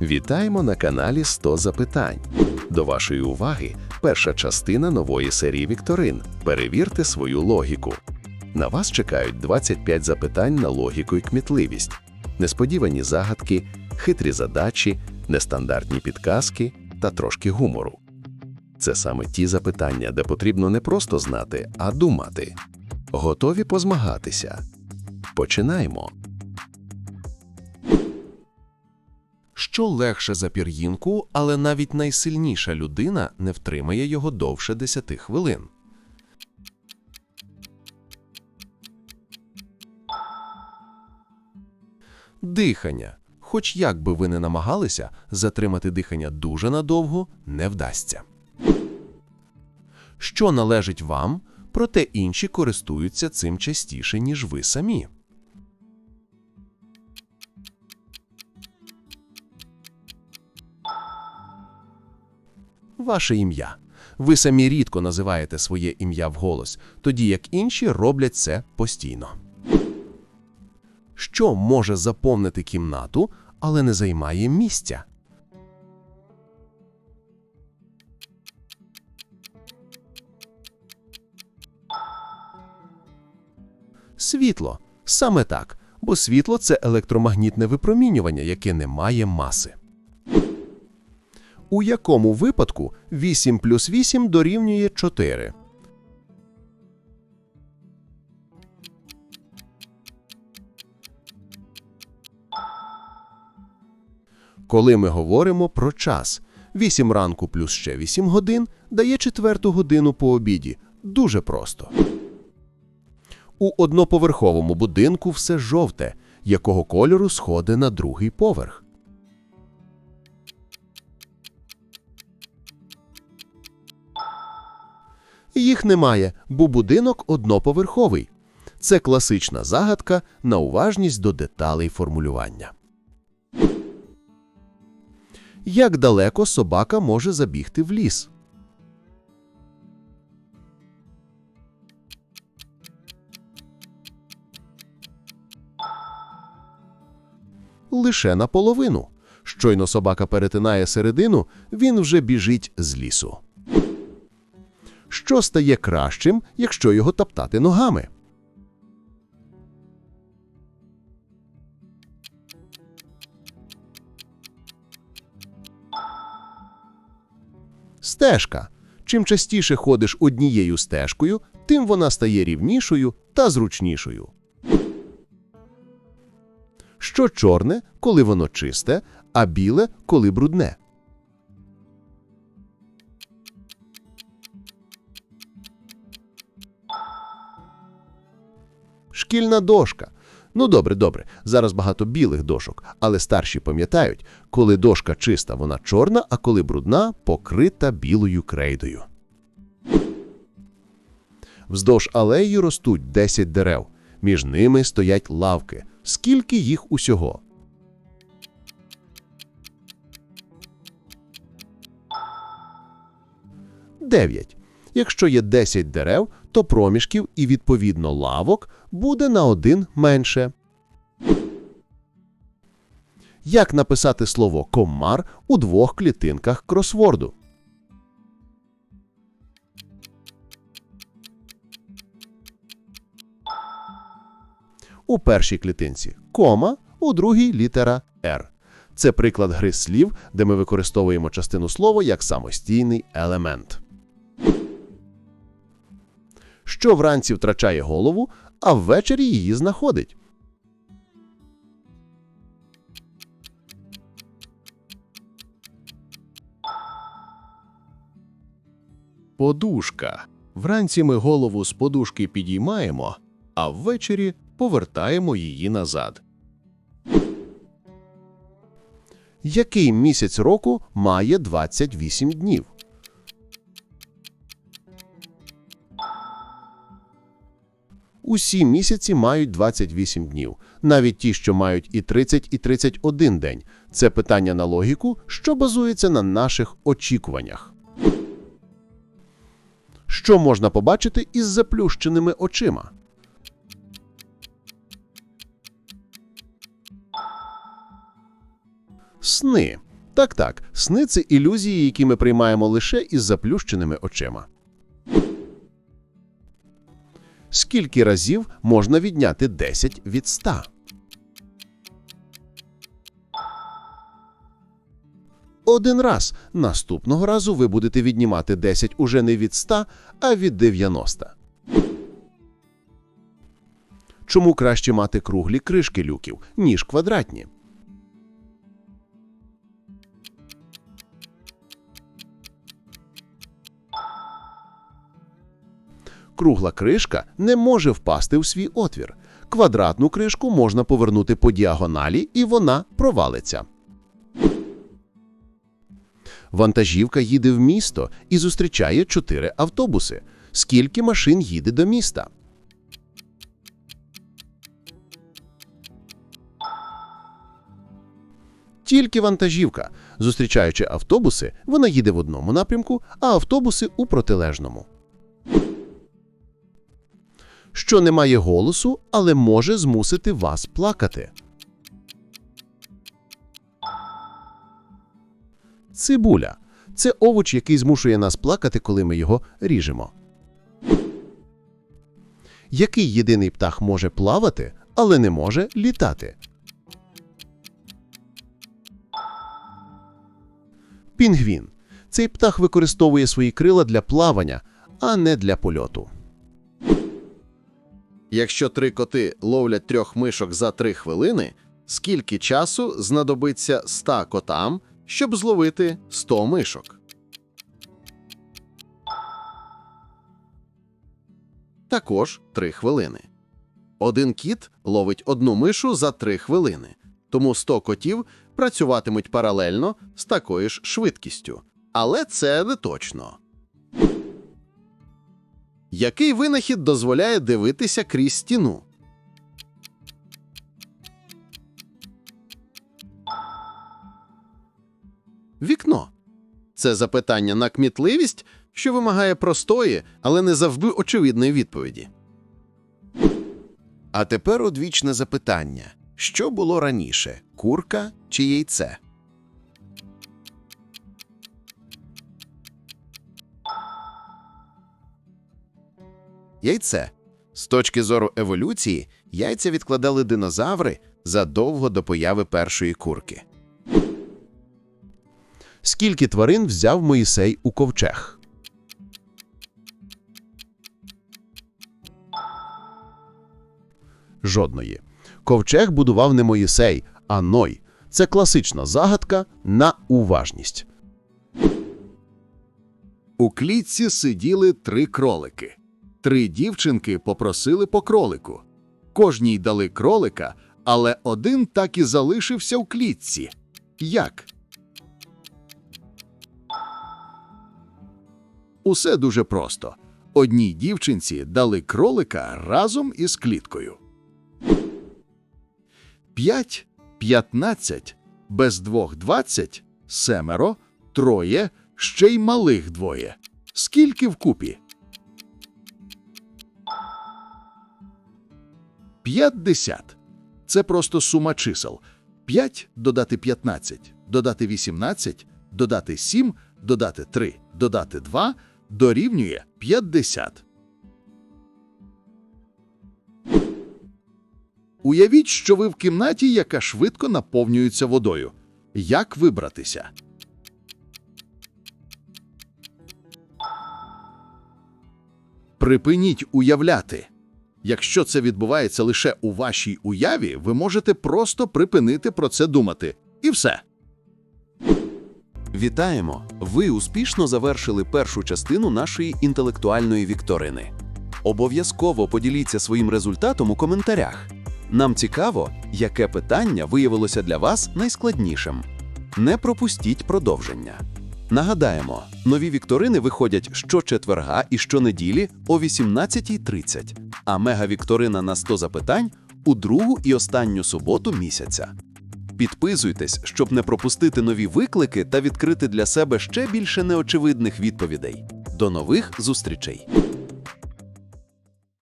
Вітаємо на каналі 100 запитань. До вашої уваги перша частина нової серії Вікторин. Перевірте свою логіку. На вас чекають 25 запитань на логіку і кмітливість, несподівані загадки, хитрі задачі, нестандартні підказки та трошки гумору. Це саме ті запитання, де потрібно не просто знати, а думати. Готові позмагатися? Починаємо. Що легше за пір'їнку, але навіть найсильніша людина не втримає його довше 10 хвилин. Дихання. Хоч як би ви не намагалися, затримати дихання дуже надовго не вдасться. Що належить вам, проте інші користуються цим частіше, ніж ви самі. Ваше ім'я. Ви самі рідко називаєте своє ім'я вголос, тоді як інші роблять це постійно. Що може заповнити кімнату, але не займає місця? Світло. Саме так, бо світло це електромагнітне випромінювання, яке не має маси. У якому випадку 8 плюс 8 дорівнює 4? Коли ми говоримо про час, 8 ранку плюс ще 8 годин дає четверту годину по обіді. Дуже просто. У одноповерховому будинку все жовте, якого кольору сходи на другий поверх. Їх немає, бо будинок одноповерховий. Це класична загадка на уважність до деталей формулювання. Як далеко собака може забігти в ліс? Лише наполовину. Щойно собака перетинає середину, він вже біжить з лісу що стає кращим, якщо його топтати ногами. Стежка. Чим частіше ходиш однією стежкою, тим вона стає рівнішою та зручнішою. Що чорне, коли воно чисте, а біле, коли брудне. Шкільна дошка. Ну добре, добре. Зараз багато білих дошок, але старші пам'ятають, коли дошка чиста, вона чорна, а коли брудна, покрита білою крейдою. Вздовж алеї ростуть 10 дерев. Між ними стоять лавки. Скільки їх усього? Дев'ять. Якщо є 10 дерев, то проміжків і, відповідно, лавок буде на один менше. Як написати слово комар у двох клітинках кросворду? У першій клітинці кома, у другій літера «р». Це приклад гри слів, де ми використовуємо частину слова як самостійний елемент що вранці втрачає голову, а ввечері її знаходить. Подушка. Вранці ми голову з подушки підіймаємо, а ввечері повертаємо її назад. Який місяць року має 28 днів? Усі місяці мають 28 днів, навіть ті, що мають і 30, і 31 день. Це питання на логіку, що базується на наших очікуваннях. Що можна побачити із заплющеними очима? Сни. Так, так, сни це ілюзії, які ми приймаємо лише із заплющеними очима. Скільки разів можна відняти 10 від 100? Один раз. Наступного разу ви будете віднімати 10 уже не від 100, а від 90. Чому краще мати круглі кришки люків, ніж квадратні? Кругла кришка не може впасти у свій отвір. Квадратну кришку можна повернути по діагоналі, і вона провалиться. Вантажівка їде в місто і зустрічає чотири автобуси. Скільки машин їде до міста? Тільки вантажівка. Зустрічаючи автобуси, вона їде в одному напрямку, а автобуси у протилежному. Що не має голосу, але може змусити вас плакати. Цибуля це овоч, який змушує нас плакати, коли ми його ріжемо. Який єдиний птах може плавати, але не може літати? Пінгвін. Цей птах використовує свої крила для плавання, а не для польоту. Якщо три коти ловлять трьох мишок за три хвилини, скільки часу знадобиться 100 котам, щоб зловити 100 мишок? Також 3 хвилини. Один кіт ловить одну мишу за 3 хвилини, тому 100 котів працюватимуть паралельно з такою ж швидкістю. Але це не точно. Який винахід дозволяє дивитися крізь стіну? Вікно. Це запитання на кмітливість, що вимагає простої, але не завжди очевидної відповіді. А тепер одвічне запитання: що було раніше курка чи яйце? Яйце. З точки зору еволюції, яйця відкладали динозаври задовго до появи першої курки. Скільки тварин взяв Моїсей у ковчег? Жодної. Ковчег будував не Моїсей, а Ной. Це класична загадка на уважність. У клітці сиділи три кролики. Три дівчинки попросили по кролику. Кожній дали кролика, але один так і залишився в клітці. Як? Усе дуже просто. Одній дівчинці дали кролика разом із кліткою. П'ять, п'ятнадцять, без двох двадцять, семеро, троє, ще й малих двоє. Скільки вкупі? П'ятдесят. Це просто сума чисел. 5 додати 15, додати 18, додати 7, додати 3, додати 2 дорівнює 50. Уявіть, що ви в кімнаті, яка швидко наповнюється водою. Як вибратися? Припиніть уявляти. Якщо це відбувається лише у вашій уяві, ви можете просто припинити про це думати. І все. Вітаємо! Ви успішно завершили першу частину нашої інтелектуальної вікторини. Обов'язково поділіться своїм результатом у коментарях. Нам цікаво, яке питання виявилося для вас найскладнішим. Не пропустіть продовження. Нагадаємо, нові вікторини виходять щочетверга і щонеділі о 18.30, а мегавікторина на 100 запитань у другу і останню суботу місяця. Підписуйтесь, щоб не пропустити нові виклики та відкрити для себе ще більше неочевидних відповідей. До нових зустрічей!